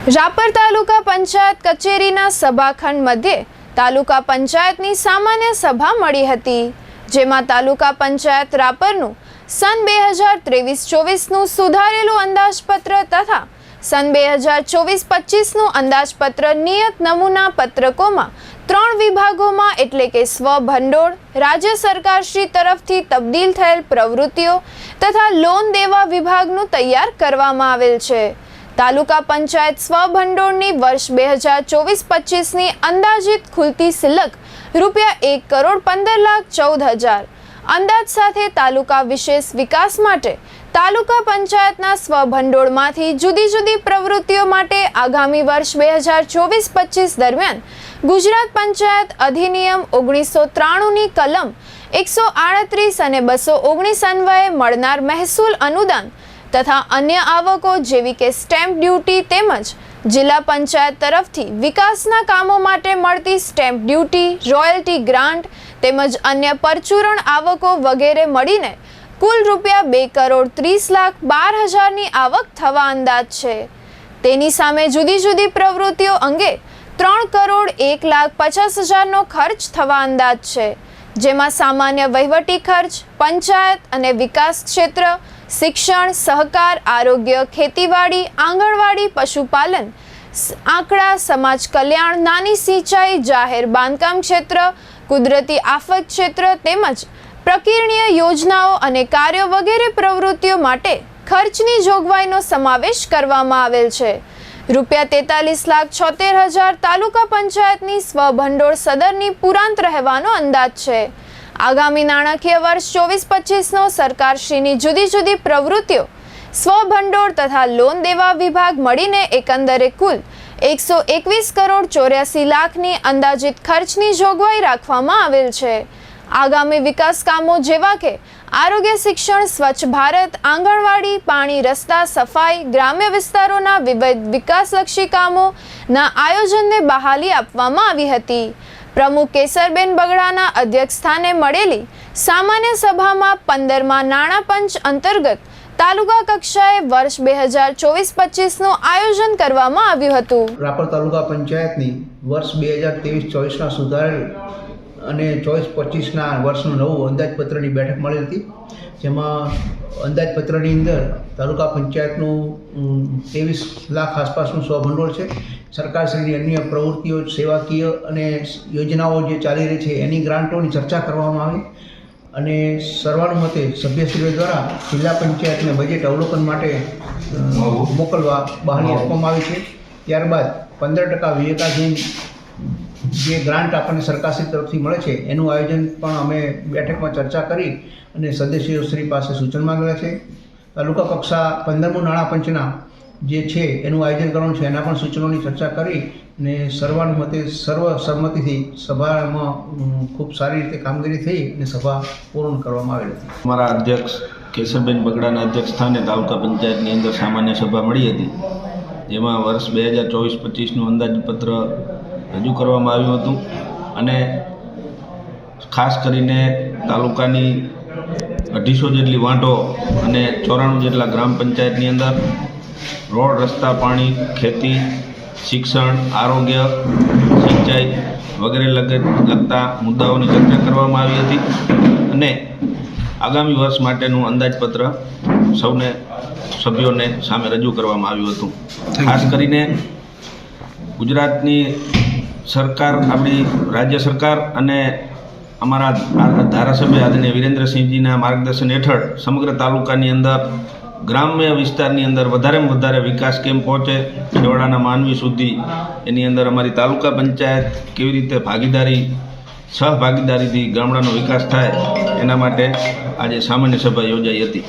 રાપર તાલુકા પંચાયત કચેરીના સભાખંડ મધ્યે તાલુકા પંચાયતની સામાન્ય સભા મળી હતી, જેમાં તાલુકા પંચાયત રાપરનું સન બે હજાર ત્રેવીસ ચોવીસનું સુધારેલું અંદાજપત્ર તથા સન બે હજાર ચોવીસ પચીસનું અંદાજપત્ર નિયત નમૂના પત્રકોમાં ત્રણ વિભાગોમાં એટલે કે સ્વભંડોળ રાજ્ય સરકારશ્રી તરફથી તબદીલ થયેલ પ્રવૃત્તિઓ તથા લોન દેવા વિભાગનું તૈયાર કરવામાં આવેલ છે. તાલુકા પંચાયત સ્વભંડોળની વર્ષ બે હજાર ચોવીસ પચીસની અંદાજિત ખુલતી સિલક રૂપિયા એક કરોડ પંદર લાખ ચૌદ હજાર. અંદાજ સાથે તાલુકા વિશેષ વિકાસ માટે તાલુકા પંચાયતના સ્વભંડોળમાંથી જુદી જુદી પ્રવૃત્તિઓ માટે આગામી વર્ષ બે હજાર ચોવીસ પચીસ દરમિયાન ગુજરાત પંચાયત અધિનિયમ ઓગણીસો ત્રાણુંની કલમ એકસો આડત્રીસ અને બસો ઓગણીસ અન્વયે મળનાર મહેસૂલ અનુદાન તથા અન્ય આવકો જેવી કે સ્ટેમ્પ ડ્યુટી તેમજ જિલ્લા પંચાયત તરફથી વિકાસના કામો માટે મળતી સ્ટેમ્પ ડ્યુટી, રોયલ્ટી ગ્રાન્ટ તેમજ અન્ય પરચુરણ આવકો વગેરે મળીને કુલ રૂપિયા બે કરોડ ત્રીસ લાખ બાર હજારની આવક થવા અંદાજ છે. તેની સામે જુદી જુદી પ્રવૃત્તિઓ અંગે ત્રણ કરોડ એક લાખ પચાસ હજારનો ખર્ચ થવા અંદાજ છે. જેમાં સામાન્ય વહીવટી ખર્ચ, પંચાયત અને વિકાસ ક્ષેત્ર શિક્ષણ, સહકાર, આરોગ્ય, ખેતીવાડી, આંગણવાડી, પશુપાલન આંકડા, સમાજ કલ્યાણ, નાની સિંચાઈ, જાહેર બાંધકામ ક્ષેત્ર, કુદરતી આફત ક્ષેત્ર તેમજ પ્રકીર્ણીય યોજનાઓ અને કાર્યો વગેરે પ્રવૃત્તિઓ માટે ખર્ચની જોગવાઈનો સમાવેશ કરવામાં આવેલ છે. રૂપિયા તેતાલીસ લાખ છોતેર હજાર તાલુકા પંચાયતની સ્વભંડોળ સદરની પુરાંત રહેવાનો અંદાજ છે. આગામી નાણાકીય વર્ષ ચોવીસ પચીસનો સરકારશ્રીની જુદી જુદી પ્રવૃત્તિઓ સ્વભંડોળ તથા લોન દેવા વિભાગ મળીને એકંદરે કુલ એકસો એકવીસ કરોડ ચોર્યાસી લાખની અંદાજિત ખર્ચની જોગવાઈ રાખવામાં આવેલ છે. આગામી વિકાસ કામો જેવા કે આરોગ્ય શિક્ષણ, સ્વચ્છ ભારત, આંગણવાડી, પાણી રસ્તા, સફાઈ, ગ્રામ્ય વિસ્તારોના વિવિધ વિકાસલક્ષી કામોના આયોજનને બહાલી આપવામાં આવી હતી. પ્રમુખ કેસરબેન બગડાના અધ્યક્ષ સ્થાને મળેલી સામાન્ય સભામાં પંદરમાં નાણાં પંચ અંતર્ગત તાલુકા કક્ષાએ વર્ષ બે હજાર ચોવીસ પચીસનું આયોજન કરવામાં આવ્યું હતું. રાપર તાલુકા પંચાયતની વર્ષ બે હજાર ત્રેવીસ ચોવીસના સુધારેલ અને ચોવીસ પચીસના વર્ષનું નવું અંદાજપત્રની બેઠક મળી હતી જેમાં અંદાજપત્રની અંદર તાલુકા પંચાયતનું ત્રેવીસ લાખ આસપાસનું સ્વભંડોળ છે. સરકારશ્રીની અન્ય પ્રવૃત્તિઓ સેવાકીય અને યોજનાઓ જે ચાલી રહી છે એની ગ્રાન્ટોની ચર્ચા કરવામાં આવી. અને સર્વાનુમતે સભ્યશ્રીઓ દ્વારા જિલ્લા પંચાયતને બજેટ અવલોકન માટે મોકલવા બહાલી આપવામાં આવી છે. ત્યારબાદ પંદર ટકા વિવેકાધીન જે ગ્રાન્ટ આપણને સરકારશ્રી તરફથી મળે છે, એનું આયોજન પણ અમે બેઠકમાં ચર્ચા કરી અને સદસ્યશ્રી પાસે સૂચન માંગેલા છે. તાલુકા કક્ષા પંદરમું નાણાં પંચના જે છે, એનું આયોજન કરવાનું છે, એના પણ સૂચનોની ચર્ચા કરી અને સર્વાનુમતે સર્વ સંમતિથી સભામાં ખૂબ સારી રીતે કામગીરી થઈ અને સભા પૂર્ણ કરવામાં આવેલ હતી. અમારા અધ્યક્ષ કેશવબેન બગડાના અધ્યક્ષ સ્થાને તાલુકા પંચાયતની અંદર સામાન્ય સભા મળી હતી. જેમાં વર્ષ બે હજાર ચોવીસ પચીસનું અંદાજપત્ર રજૂ કરવામાં આવ્યું હતું અને ખાસ કરીને તાલુકાની અઢીસો જેટલી વાંટો અને ચોરાણું જેટલા ગ્રામ પંચાયતની અંદર રોડ રસ્તા પાણી ખેતી શિક્ષણ આરોગ્ય સિંચાઈ વગેરે લગ- લગતા મુદ્દાઓની ચર્ચા કરવામાં આવી હતી અને આગામી વર્ષ માટેનું અંદાજપત્ર સૌને સભ્યોને સામે રજૂ કરવામાં આવ્યું હતું. ખાસ કરીને ગુજરાતની સરકાર, આપણી રાજ્ય સરકાર અને અમારા ધારાસભ્ય આદરણીય વિરેન્દ્રસિંહજીના માર્ગદર્શન હેઠળ સમગ્ર તાલુકાની અંદર, ગ્રામ્ય વિસ્તારની અંદર વધારેમાં વધારે વિકાસ કેમ પહોંચે, છેવાડાના માનવી સુધી એની અંદર અમારી તાલુકા પંચાયત કેવી રીતે ભાગીદારી, સહભાગીદારીથી ગામડાનો વિકાસ થાય, એના માટે આજે સામાન્ય સભા યોજાઈ હતી.